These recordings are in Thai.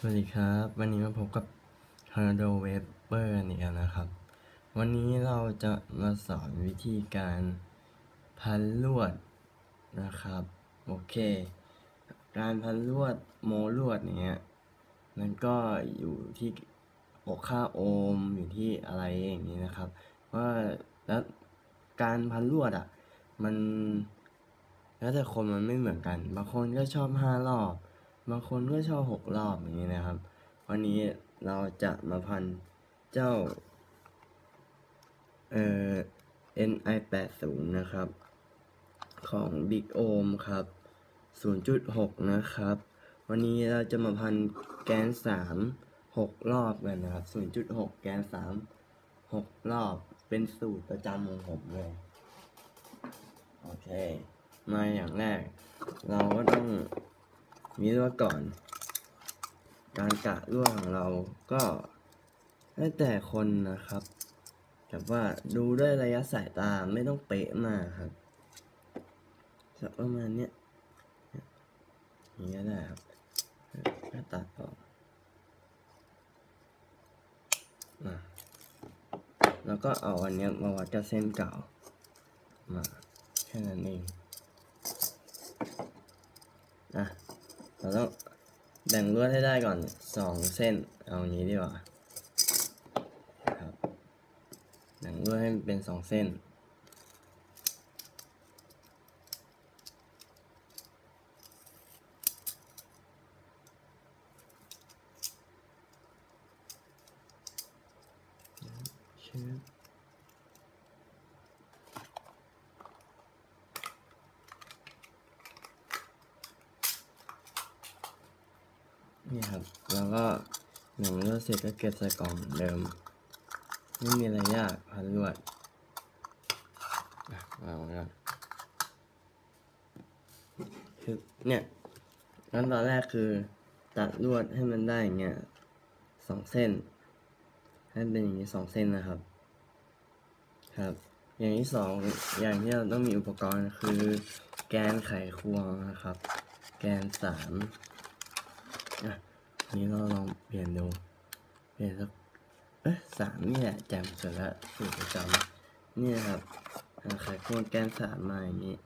สวัสดีครับ วันนี้มาพบกับ Tornado Weber กันอีกแล้วนะครับ วันนี้เราจะมาสอนวิธีการพันลวดนะครับ โอเค การพันลวดโมลวดเงี้ยมันก็อยู่ที่อกค่าโอห์มอยู่ที่อะไรอย่างนี้นะครับว่าแล้วการพันลวดอะมันแล้วแต่คนมันไม่เหมือนกัน บางคนก็ชอบห้ารอบ บางคนก็ชอบหกรอบอย่างนี้นะครับ วันนี้เราจะมาพันเจ้า เอ่อ NI 8 0นะครับ ของ Big Ohm ครับ 0.6 นะครับ วันนี้เราจะมาพันแกน 3 6 รอบกันนะครับ 0.6 แกน 3 6 รอบ เป็นสูตรประจำของผมเลย โอเค มาอย่างแรก เราก็ต้อง มีลวดก่อน การกะลวของเราก็แล้วแต่คนนะครับแบบว่าดูด้วยระยะสายตาไม่ต้องเป๊ะมากครับสักประมาณเนี้ยอย่างนี้ยได้ครับก็ตัดออกมาแล้วก็เอาอันเนี้ยมาวัดกับเส้นเก่า มาแค่นั้นเองอะ เราต้องแบ่งลวดให้ได้ก่อนสองเส้น เอาอย่างนี้ดีกว่าครับแบ่งลวดให้เป็นสองเส้นชืบ นี่ครับ แล้วก็หนังลวดเสร็จก็เก็บใส่กล่องเดิม ไม่มีอะไรยากพันลวดอะวางไว้ก่อนคือเนี่ยขั้นตอนแรกคือตัดลวดให้มันได้อย่างเงี้ยสองเส้น ให้เป็นอย่างนี้สองเส้นนะครับ ครับ อย่างที่สองอย่างที่เราต้องมีอุปกรณ์คือ แกนไขควงนะครับ แกนสาม นี้เราลองเปลี่ยนดู เปลี่ยนสักเอ๊ะสามนี่แหละแจ่มสุดละสูตรประจำนี่นะครับไขควงแกนสามมาอย่างนี้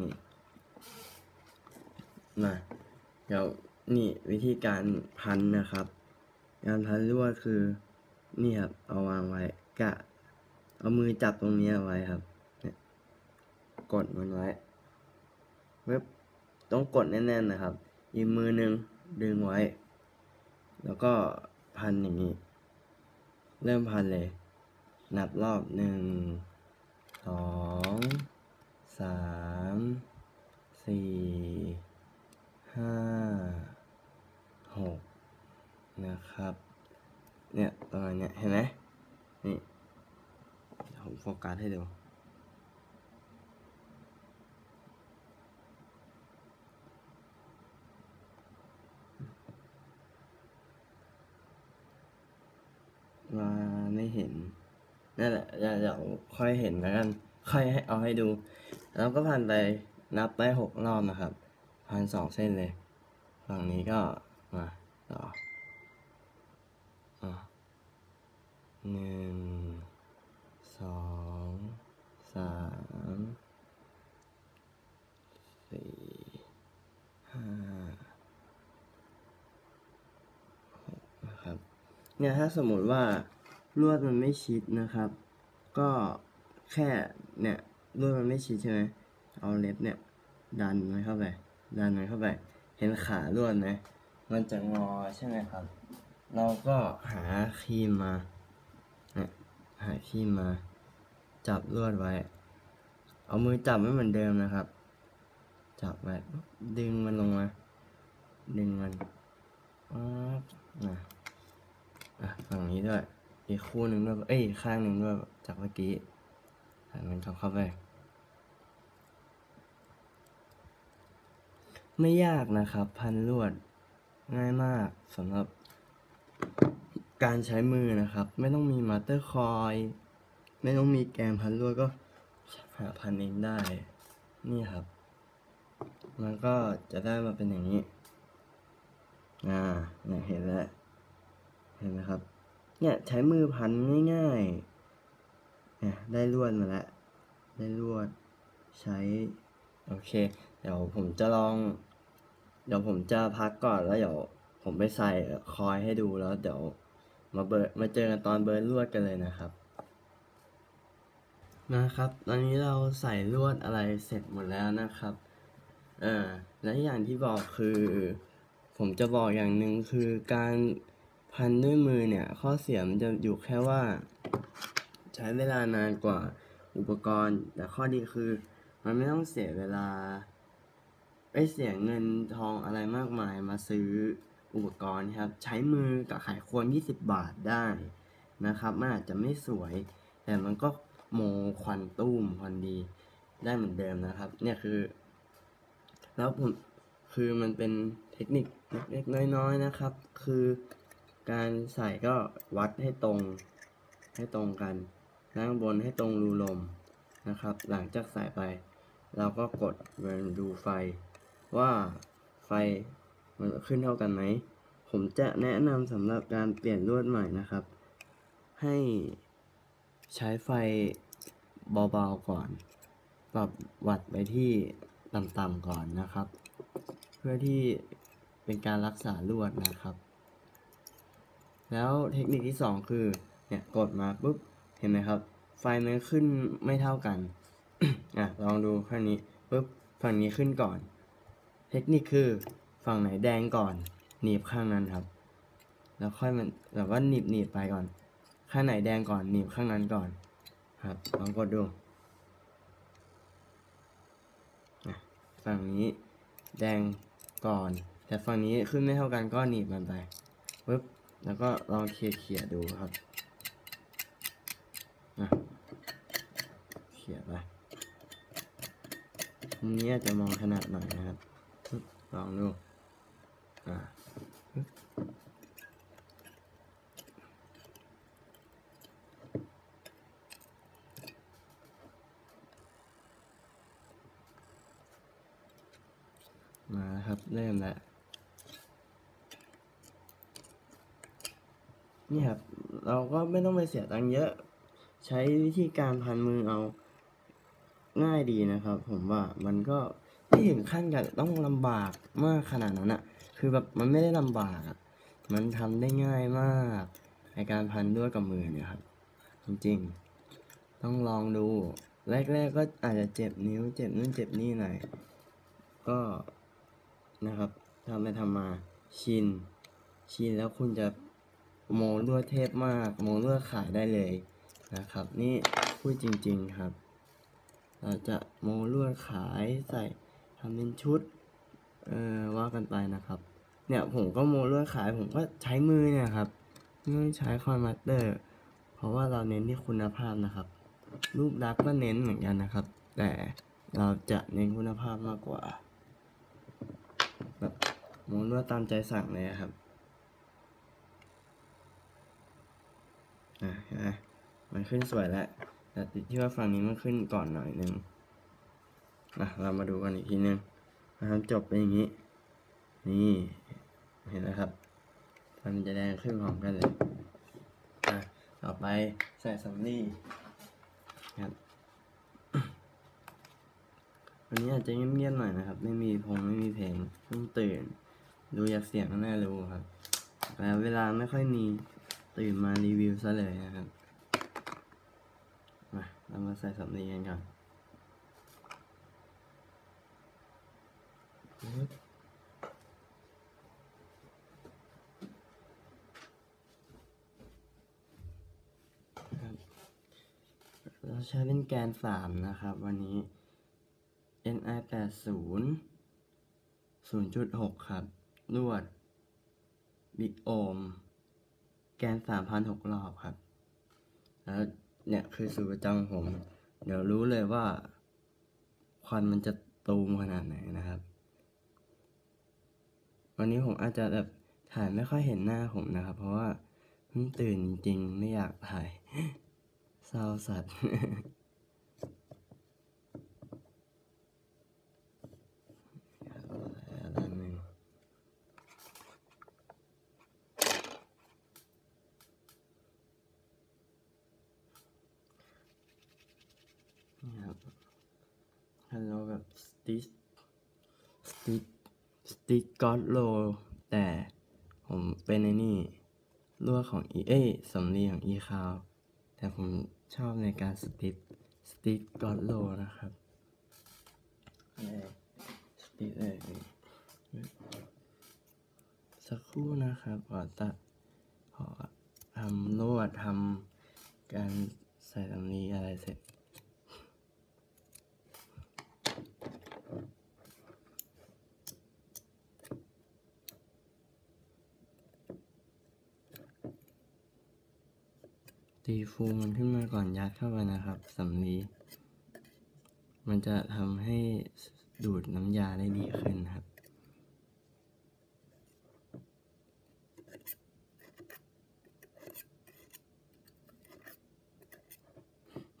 นี่มาเดี๋ยวนี่วิธีการพันนะครับ การพันลวดคือนี่ครับเอาวางไว้กะ เอามือจับตรงนี้ไว้ครับเนี่ยกดมันไว้เว็บต้องกดแน่นๆนะครับอีกมือหนึ่ง ดึงไว้ แล้วก็พันอย่างนี้ เริ่มพันเลย นับรอบหนึ่งสองสามสี่ห้าหกนะครับ เนี่ยประมาณเนี้ยเห็นไหมนี่ผมโฟกัสให้ดู มาไม่เห็นนั่นแหละเดี๋ยวค่อยเห็นแล้วกันค่อยให้เอาให้ดู แล้วก็พันไปนับไปหกรอบนะครับพันสองเส้นเลย ฝั่งนี้ก็มาต่ออหนึ่งสองสามสี่ห้าหกนะครับ เนี่ยถ้าสมมติว่าลวดมันไม่ชิดนะครับ ก็แค่เนี่ยลวดมันไม่ชิดใช่ไหมเอาเล็บเนี่ย ดันมันเข้าไป ดันมันเข้าไป เห็นขาลวดไหมมันจะงอใช่ไหมครับ เราก็หาครีมมาเนี่ยหาครีมมา จับลวดไว้ เอามือจับไม่เหมือนเดิมนะครับ จับไว้ปุ๊บดึงมันลงมา ดึงมันป๊บนะ อะฝั่งนี้ด้วย อีกคู่หนึ่งด้วย เอ้ย ข้างหนึ่งด้วย จากเมื่อกี้หันมันกลับเข้าไป ไม่ยากนะครับ พันลวด ง่ายมากสำหรับ การใช้มือนะครับ ไม่ต้องมีมาสเตอร์คอยล์ไม่ต้องมีแกนพันลวดก็หาพันเองได้ นี่ครับ มันก็จะได้มาเป็นอย่างนี้ อ่าเนี่ยเห็นแล้ว เห็นไหมครับ เนี่ยใช้มือพันง่ายๆเนี่ยได้ลวดมาแล้ว ได้ลวดใช้ โอเค เดี๋ยวผมจะลอง เดี๋ยวผมจะพักก่อนแล้วเดี๋ยวผมไปใส่คอยให้ดูแล้วเดี๋ยวมาเบิร์มาเจอกันตอนเบิร์ลวดกันเลยนะครับ นะครับ ตอนนี้เราใส่ลวดอะไรเสร็จหมดแล้วนะครับ เอ่าและอย่างที่บอกคือ ผมจะบอกอย่างหนึ่งคือการ พันด้วยมือเนี่ย ข้อเสียมันจะอยู่แค่ว่า ใช้เวลานานกว่าอุปกรณ์ แต่ข้อดีคือ มันไม่ต้องเสียเวลาไม่เสียเงินทองอะไรมากมายมาซื้ออุปกรณ์ครับ ใช้มือกับไขควง20 บาทได้นะครับมันอาจจะไม่สวย แต่มันก็โมควันตุ้มควันดีได้เหมือนเดิมนะครับ เนี่ยคือ แล้วผมคือมันเป็นเทคนิคเล็กๆน้อยๆนะครับ คือ การใส่ก็วัดให้ตรงให้ตรงกันล่างบนให้ตรงรูลมนะครับ หลังจากใส่ไป เราก็กดมันดูไฟ ว่าไฟมันขึ้นเท่ากันไหม ผมจะแนะนำสำหรับการเปลี่ยนลวดใหม่นะครับ ให้ใช้ไฟเบาๆก่อน ปรับวัดไปที่ต่ำๆก่อนนะครับ เพื่อที่เป็นการรักษาลวดนะครับ แล้วเทคนิคที่สองคือเนี่ยกดมาปุ๊บเห็นไหมครับ ไฟมันขึ้นไม่เท่ากันอะลองดูข้างนี้ปุ๊บฝั่งนี้ขึ้นก่อน เทคนิคคือฝั่งไหนแดงก่อน หนีบข้างนั้นครับ แล้วค่อยมันแบบว่าหนีบหนีบไปก่อน ข้างไหนแดงก่อนหนีบข้างนั้นก่อน ครับลองกดดูอะฝั่งนี้แดงก่อน แต่ฝั่งนี้ขึ้นไม่เท่ากันก็หนีบมันไปปุ๊บ แล้วก็ลองเคลียร์เขี่ยดูครับอะเขี่ยไปมุมนี้อาจจะมองขนาดหน่อยนะครับ ลองดู อ่าปึ๊บมาแล้วครับ เริ่มแล้ว นี่ครับ เราก็ไม่ต้องไปเสียตังค์เยอะ ใช้วิธีการพันมือเอาง่ายดีนะครับ ผมว่ามันก็ไม่ถึงขั้นกับต้องลำบากมากขนาดนั้นอะคือแบบมันไม่ได้ลำบากอะมันทำได้ง่ายมากในการพันด้วยกับมือเนี่ยครับ จริงๆ ต้องลองดู แรกๆก็อาจจะเจ็บนิ้ว เจ็บนู่นเจ็บนี่หน่อยก็นะครับทำไปทำมาชิน ชินแล้วคุณจะ โมลวดเทพมาก โมลวดขายได้เลยนะครับ นี่พูดจริงๆครับ เราจะโมลวดขายใส่ทำเป็นชุดเอ่อว่ากันไปนะครับ เนี่ยผมก็โมลวดขายผมก็ใช้มือเนี่ยครับไม่ต้องใช้คอนมัตเตอร์ เพราะว่าเราเน้นที่คุณภาพนะครับ รูปลักษณ์ก็เน้นเหมือนกันนะครับ แต่เราจะเน้นคุณภาพมากกว่าแบบโมลวดตามใจสั่งเลยครับ อะนไหมมันขึ้นสวยแล้วแต่ติดที่ว่าฝั่งนี้มันขึ้นก่อนหน่อยนึงอะเรามาดูกันอีกทีนึงนะครับจบเป็นอย่างนี้ นี่เห็นไหมครับมันจะแดงขึ้นพร้อมกันเลยอะต่อไปใส่สำลีครับวันนี้อาจจะเงียบๆหน่อยนะครับ ไม่มีพงไม่มีเพลงเพิ่งตื่น ดูจากเสียงก็น่ารู้ครับแล้วเวลาไม่ค่อยมี ตื่นมารีวิวซะเลยนะครับ มาเรามาใส่สำลีกันก่อนเราใช้เป็นแกนสามนะครับ วันนี้ NI แปดศูนย์ศูนย์จุดหกครับ ลวด บิ๊กโอม แกนสามพันหกรอบครับ แล้วเนี่ยคือสูตรประจำผม เดี๋ยวรู้เลยว่า ควันมันจะตูมขนาดไหนนะครับ วันนี้ผมอาจจะแบบถ่ายไม่ค่อยเห็นหน้าผมนะครับ เพราะว่าเพิ่งตื่นจริงไม่อยากถ่ายเศร้าสัตว์ อันหนึ่ง สติสติสติก็อดโล แต่ผมเป็นในนี่ลวดของอีเอสำลีของอีคาวแต่ผมชอบในการสติสติก็อดโลนะครับสติเอยสักครู่นะครับขอตัดขอทำลวดทำการใส่สำลีอะไรเสร็จ ตีฟูมันขึ้นมาก่อนยัดเข้าไปนะครับสำลีมันจะทำให้ดูดน้ำยาได้ดีขึ้นครับ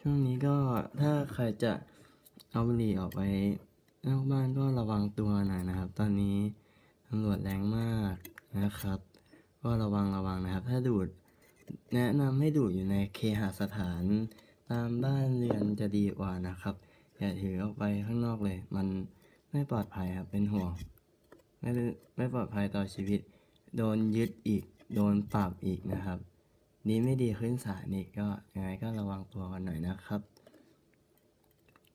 ช่วงนี้ก็ถ้าใครจะเอาบุหรี่ออกไปนอกบ้านก็ระวังตัวหน่อยนะครับ ตอนนี้ตำรวจแรงมากนะครับ ก็ระวังระวังนะครับ ถ้าดูด แนะนำให้ดูอยู่ในเคหสถาน ตามบ้านเรือนจะดีกว่านะครับ อย่าถือออกไปข้างนอกเลย มันไม่ปลอดภัยครับ เป็นห่วง ไม่ได้ไม่ปลอดภัยต่อชีวิต โดนยึดอีก โดนปรับอีกนะครับดีไม่ดีขึ้นศาลอีกก็ยังไงก็ระวังตัวกันหน่อยนะครับ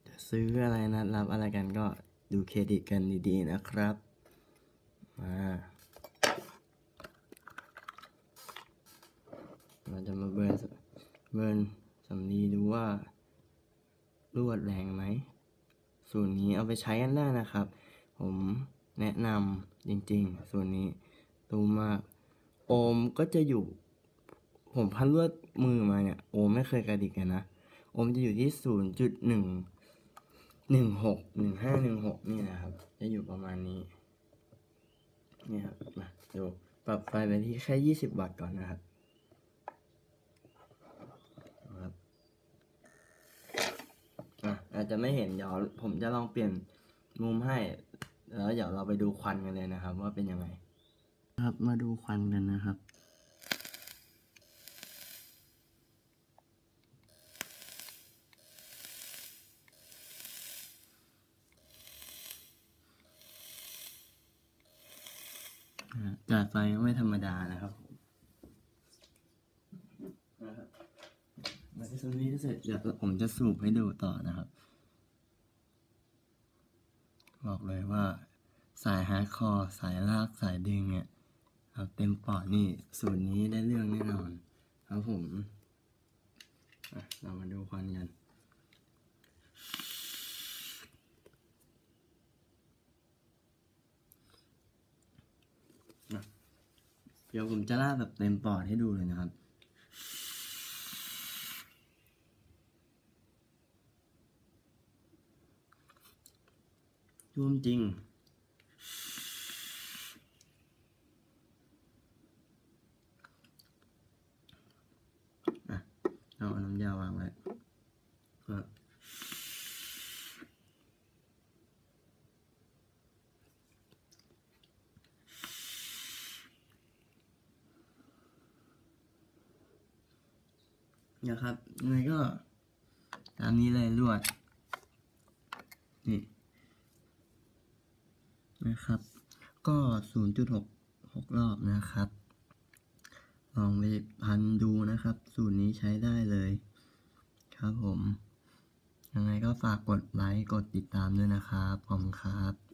จะซื้ออะไรนะรับอะไรกันก็ดูเครดิตกันดีๆนะครับ มา เราจะมาเบิร์นเบิร์นสำลีดูว่า รวดแรงไหม สูตรนี้เอาไปใช้กันได้นะครับ ผมแนะนำจริงๆสูตรนี้ตูมาก โอมก็จะอยู่ ผมพันลวดมือมาเนี่ย โอมไม่เคยกระดิกกันนะ โอมจะอยู่ที่ศูนย์จุดหนึ่งหนึ่งหกหนึ่งห้าหนึ่งหกนี่นะครับ จะอยู่ประมาณนี้นี่ครับมาดูปรับไฟไปที่แค่ยี่สิบวัตต์ก่อนนะครับ อะอาจจะไม่เห็นเดี๋ยวผมจะลองเปลี่ยนมุมให้ แล้วเดี๋ยวเราไปดูควันกันเลยนะครับ ว่าเป็นยังไง ครับมาดูควันกันนะครับ อ่าจ่ายไฟไม่ธรรมดานะครับผมนะครับมาที่ตรงนี้ เดี๋ยวผมจะสูบให้ดูต่อนะครับ บอกเลยว่าสายฮาร์ดคอร์สายลากสายดึงเนี่ยครับเต็มปอดนี่สูตรนี้ได้เรื่องแน่นอน ครับผมเรามาดูควันกันเดี๋ยวผมจะลากแบบเต็มปอดให้ดูเลยนะครับ ท่วมจริงอะเอาน้ำยาวางไว้ครับนะครับยังไงก็ ตามนี้เลยลวด นี่ นะครับ ก็0.6รอบนะครับ ลองไปพันดูนะครับ สูตรนี้ใช้ได้เลย ครับผม ยังไงก็ฝากกดไลค์ กดติดตามด้วยนะครับ ขอบคุณครับ